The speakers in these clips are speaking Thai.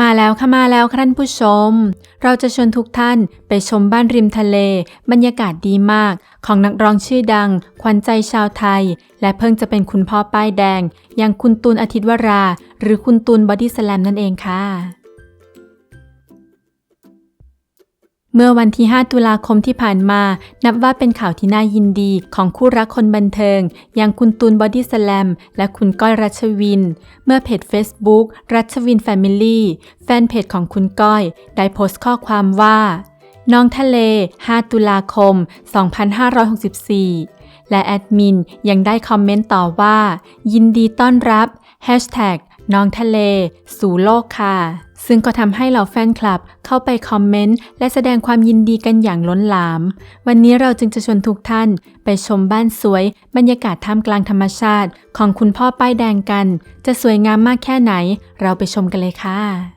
มาแล้วค่ะมาแล้วค่ะท่านผู้ชม เราจะชวนทุกท่านไปชมบ้านริมทะเล บรรยากาศดีมาก ของนักร้องชื่อดัง ขวัญใจชาวไทย และเพิ่งจะเป็นคุณพ่อป้ายแดง อย่างคุณตูนอาทิตย์วรา หรือคุณตูนบอดี้สแลมนั่นเองค่ะ เมื่อวันที่ 5 ตุลาคมที่ผ่านมา นับว่าเป็นข่าวที่น่ายินดีของคู่รักคนบันเทิง อย่างคุณตูนบอดี้สแลมและคุณก้อยรัชวิน เมื่อเพจ Facebook รัชวินแฟมิลี่แฟนเพจของคุณก้อย ได้โพสต์ข้อความว่า น้องทะเล 5 ตุลาคม 2564 และแอดมินยังได้คอมเมนต์ต่อว่า ยินดีต้อนรับ Hashtag น้องทะเล สู่โลกค่ะ ซึ่งก็ทำให้เหล่าแฟนคลับเข้าไปคอมเมนต์และแสดงความยินดีกันอย่างล้นหลาม วันนี้เราจึงจะชวนทุกท่านไปชมบ้านสวย บรรยากาศท่ามกลางธรรมชาติ ของคุณพ่อป้ายแดงกัน จะสวยงามมากแค่ไหน เราไปชมกันเลยค่ะ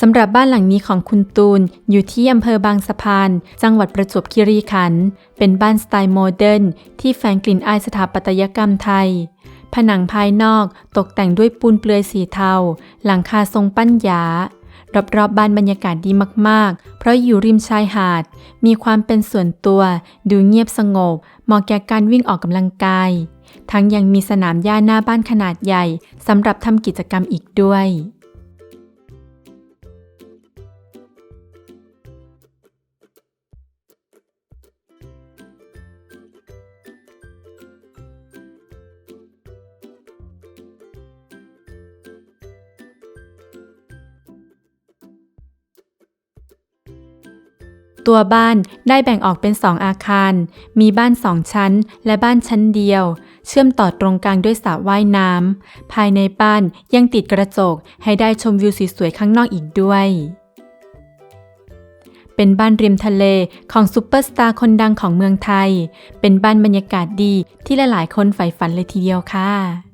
สำหรับบ้านหลังนี้ของคุณตูน อยู่ที่อำเภอบางสะพาน จังหวัดประจวบคีรีขันธ์เป็นบ้านสไตล์โมเดิร์นที่แฝงกลิ่นอายสถาปัตยกรรมไทย ผนังภายนอกตกแต่งด้วยปูนเปลือยสีเทา หลังคาทรงปั้นหยารอบๆบบ้านบรรยากาศดีมากๆ เพราะอยู่ริมชายหาด มีความเป็นส่วนตัว ดูเงียบสงบ เหมาะแก่การวิ่งออกกำลังกาย ทั้งยังมีสนามหญ้าหน้าบ้านขนาดใหญ่สำหรับทำกิจกรรมอีกด้วย ตัวบ้านได้แบ่งออกเป็นสองอาคาร มีบ้านสองชั้น และบ้านชั้นเดียว เชื่อมต่อตรงกลางด้วยสระว่ายน้ำ ภายในบ้านยังติดกระจกให้ได้ชมวิวสวยๆข้างนอกอีกด้วย เป็นบ้านริมทะเลของซูเปอร์สตาร์คนดังของเมืองไทย เป็นบ้านบรรยากาศดีที่หลายๆคนใฝ่ฝันเลยทีเดียวค่ะ